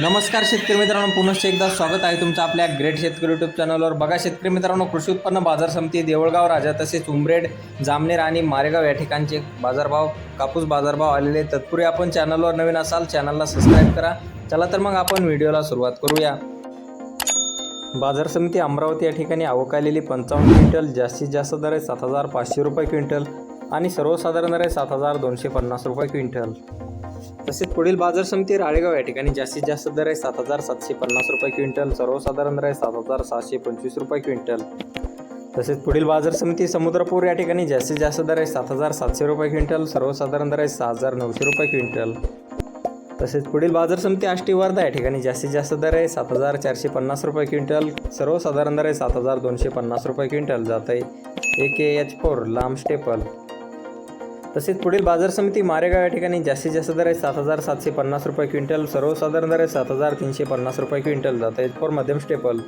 नमस्कार शेतकरी मित्रांनो पुनश्च एकदा स्वागत आहे तुमचं आपल्या ग्रेट शेतकरी यूट्यूब चॅनलवर बघा शेतकरी मित्रांनो कृषी उत्पन्न बाजार समिती देवळगाव राजा तसेच उमरेड जामनेर आणि मारेगाव या ठिकाणचे बाजारभाव कापूस बाजारभाव आलेले तत्पूर्वी आपण चॅनलवर नवीन असाल चॅनलला सबस्क्राईब करा. चला तर मग आपण व्हिडिओला सुरुवात करूया. बाजार समिती अमरावती या ठिकाणी आवक आलेली पंचावन्न क्विंटल जास्तीत जास्त दर आहे सात हजार पाचशे रुपये क्विंटल. आणि सर्वसाधारण दर आहे सात हजार दोनशे पन्नास रुपये क्विंटल. तसेच पुढील बाजार समिती राळेगाव या ठिकाणी जास्तीत जास्त दर आहे सात हजार सातशे पन्नास रुपये क्विंटल सर्वसाधारण दर आहे सात हजार सहाशे पंचवीस रुपये क्विंटल. तसेच पुढील बाजार समिती समुद्रपूर या ठिकाणी जास्तीत जास्त दर आहे सात हजार सातशे रुपये क्विंटल सर्वसाधारण दर आहे सहा हजार नऊशे रुपये क्विंटल. तसेच पुढील बाजार समिती आष्टी वर्धा या ठिकाणी जास्तीत जास्त दर आहे सात हजार चारशे पन्नास रुपये क्विंटल सर्वसाधारण दर आहे सात हजार दोनशे पन्नास रुपये क्विंटल जात आहे. ए के एच फोर लांब स्टेपल. तसेच पुढील बाजार समिती मारेगाव या ठिकाणी जास्तीत जास्त दर आहे. सात हजार सातशे पन्नास रुपये क्विंटल सर्वसाधारण दर आहे सात हजार तीनशे पन्नास रुपये क्विंटल. जात आहे फॉर मध्यम स्टेपल